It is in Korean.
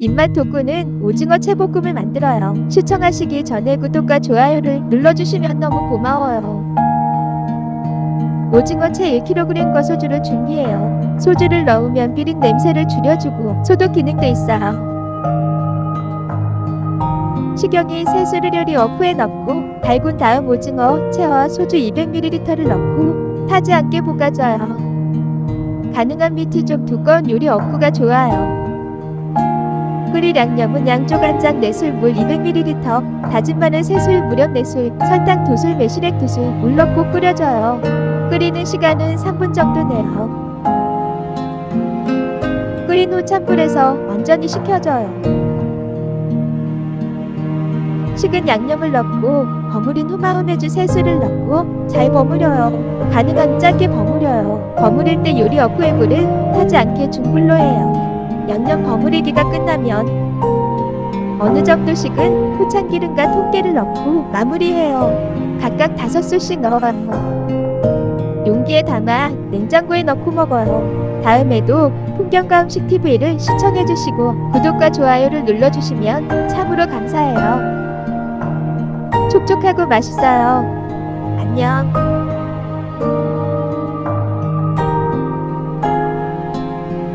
입맛 돋구는 오징어 채볶음을 만들어요. 시청하시기 전에 구독과 좋아요를 눌러주시면 너무 고마워요. 오징어 채 1kg과 소주를 준비해요. 소주를 넣으면 비린 냄새를 줄여주고 소독 기능도 있어요. 식용유 새수르려리 어프에 넣고 달군 다음 오징어, 채와 소주 200ml를 넣고 타지 않게 볶아줘요. 가능한 밑이 좀 두꺼운 요리 어프가 좋아요. 끓일 양념은 양조 간장 4술 물 200ml, 다진 마늘 3술 무련 4술, 설탕 2술 매실액 2술 물 넣고 끓여줘요. 끓이는 시간은 3분 정도 내요. 끓인 후 찬불에서 완전히 식혀줘요. 식은 양념을 넣고 버무린 후 마요네즈 세수를 넣고 잘 버무려요. 가능한 짧게 버무려요. 버무릴 때 요리 어프의 불을 타지 않게 중불로 해요. 양념 버무리기가 끝나면 어느 정도 식은 포찬기름과 통깨를 넣고 마무리해요. 각각 다섯 술씩 넣어요. 용기에 담아 냉장고에 넣고 먹어요. 다음에도 풍경과 음식 TV를 시청해주시고 구독과 좋아요를 눌러주시면 참으로 감사해요. 촉촉하고 맛있어요. 안녕.